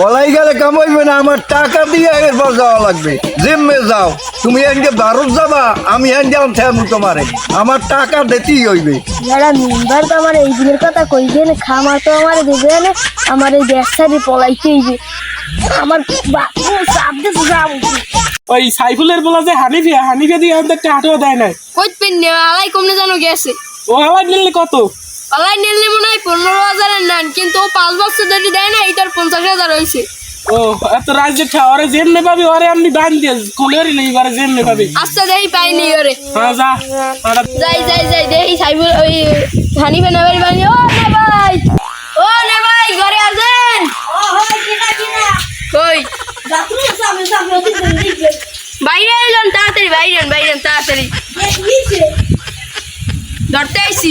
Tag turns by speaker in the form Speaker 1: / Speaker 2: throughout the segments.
Speaker 1: পলাই গেলে কামাইবে না আমার টাকা দিয়ে এরপর যাওয়া লাগবে। জিম্মে যাও। তুমি এনকে ভারত যাবা আমি এনকে থেমু তোমারে। আমার টাকা দিতেই হইবে।
Speaker 2: যারা মেম্বার তো আমার এই দিনের কথা কইবে না খামার তো আমার দেবে না আমার এই ব্যবসাটি পলাইতে হইবে। আমার বাপু চাপ দিতে যাব।
Speaker 3: ওই সাইফুলের বলা যে হানিফিয়া হানিফিয়া দিয়ে আমাদের একটা হাঁটুও দেয় নাই।
Speaker 4: কই পেন আলাই কমনে জানো গেছে।
Speaker 3: ও আবার নিলে কত?
Speaker 4: আলাই নিলে মনে হয় পনেরো হাজারের নেন কিন্তু পাঁচ বছর ধরে দেয় না এইটার পঞ্চাশ হাজার হয়েছে
Speaker 3: ও এত রাজ্যে ওরে যেমনে পাবি ওরে আমি বান দিয়ে কোলেরই নেই যেমনে পাবি।
Speaker 4: আচ্ছা দেই পাইনি ওরে।
Speaker 3: হ্যাঁ যা।
Speaker 4: যাই যাই যাই দেখি সাইবুল ওই হানি বেনা বাড়ি বাড়ি ও নে ভাই। ও নে ভাই ঘরে আছেন কই? বাইরে এলেন তাড়াতাড়ি বাইরে বাইরে তাড়াতাড়ি। ধরতে আইছি।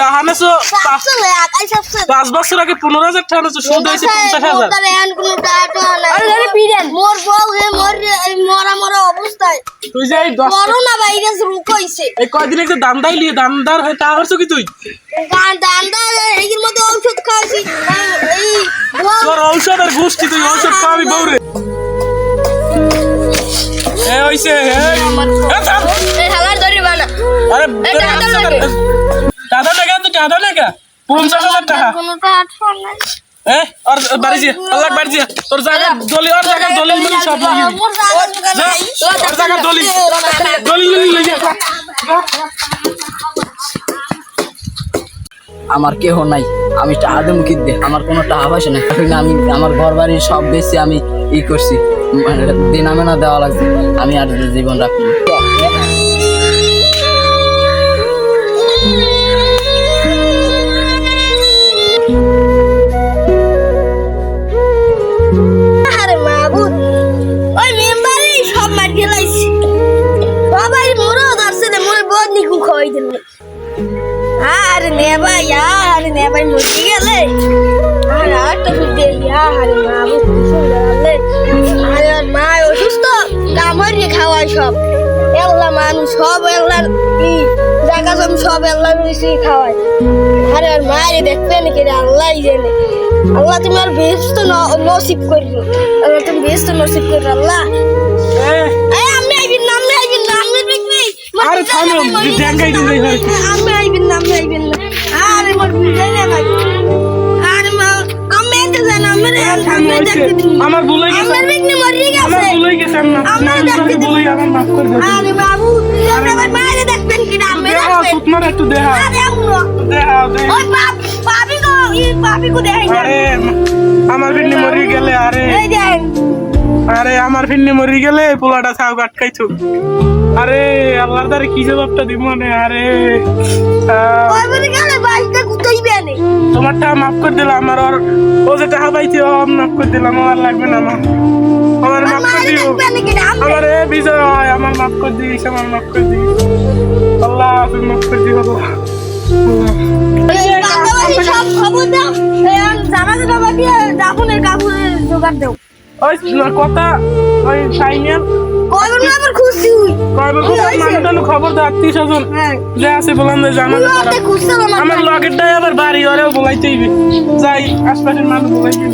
Speaker 4: টাকা
Speaker 3: নেছো পাঁচ পাঁচ বছর আগে পনেরো হাজার টাকা নেছো সুদ হয়েছে পঞ্চাশ হাজার।
Speaker 4: মোর বউ হে মোর মরা মরা অবস্থায়।
Speaker 3: তুই যে
Speaker 4: করোনা ভাইরাস রুক হইছে।
Speaker 3: এই কয়দিন একটা দামদাই লিয়ে দামদার হয়ে টাকা করছ কি তুই?
Speaker 4: দান্দা এর মধ্যে ঔষধ খাওয়াছি এই
Speaker 3: তোর ঔষধ আর গোষ্ঠী তুই ঔষধ পাবি বউরে। এ হইছে
Speaker 4: বানা।
Speaker 3: আরে
Speaker 4: টাকা
Speaker 3: টাকা পঞ্চাশ হাজার টাকা।
Speaker 4: কোনো তো আঠফার নাই।
Speaker 3: এ আর বাড়ি যা আল্লাহ বাড়ি যা। তোর জায়গা দলি আর জায়গা দলিল মিলি সব নিয়ে আর জায়গা দলিল দলিল মিলি লই যা
Speaker 5: আমার কেহ নাই। আমি টাকা দেবো কি দে আমার কোনো টাকা পয়সা নাই। আমি আমার ঘর বাড়ি সব বেশি আমি ই করছি। মানে দিন আমি না দেওয়া লাগছে আমি আর জীবন রাখি
Speaker 4: আরে নে ভাই আরে নে ভাই গেলে আরে আর তো মাবুদ কি সুন্দর আলে আরে মা অসুস্থ কাম হরিয়ে খাওয়ায় সব এল্লা মানুষ সব এল্লার জায়গা জমি সব এল্লার বেশি খাওয়ায় আরে আর মায়ের দেখবে নাকি আল্লাহ জানে আল্লাহ তুমি আর বেস্ত নসিব করিল আল্লাহ তুমি বেস্ত নসিব করিল আল্লাহ আমি আইবিন না আমি আইবিন না আমি দেখবি
Speaker 3: আরে থামো
Speaker 4: আমি আইবিন না আমি আইবিন
Speaker 3: আমার ভুল গেছে।
Speaker 4: আমার বিঘ্নে মরে
Speaker 3: আমার
Speaker 4: গেছে
Speaker 3: ভুল গেছে আমি না
Speaker 4: আমার
Speaker 3: আমি
Speaker 4: দেখতে
Speaker 3: ভুল আমার মাফ করে দে
Speaker 4: আরে বাবু আপনি আমার মায়ের দেখবেন কি না আমি
Speaker 3: দেহা
Speaker 4: দেখবেন
Speaker 3: সুতমার একটু দেহা।
Speaker 4: আরে আমনো
Speaker 3: দেহা দে
Speaker 4: ওই বাপ পাবি গো ই পাবি গো দেখাই না।
Speaker 3: আরে আমার ফিন্নি মরি গেলে আরে।
Speaker 4: এই
Speaker 3: আরে আমার ফিন্নি মরি গেলে পোলাটা ছাউ আটকাইছো। আরে আল্লাহর দ্বারে কি জবাবটা দিব মানে আরে। মাফ করে দিলাম আমার আর ও যে টাকা পাইছে ও মাফ করে দিলাম আমার লাগবে না আমার। আমার মাফ করে দিও। আমার এ বিজয় আমার মাফ করে দিস আমার মাফ করে দিস। আল্লাহ তুমি মাফ করে দিও আল্লাহ। কথা ওই সাইনিয়ার খবর দে আত্মীয় স্বজন
Speaker 4: হ্যাঁ।
Speaker 3: যে আছে বললাম যে আমার লগেরটাই আবার বাড়ি ওরেও বলাইতেই যাই আশপাশের মানুষ বলাইতেই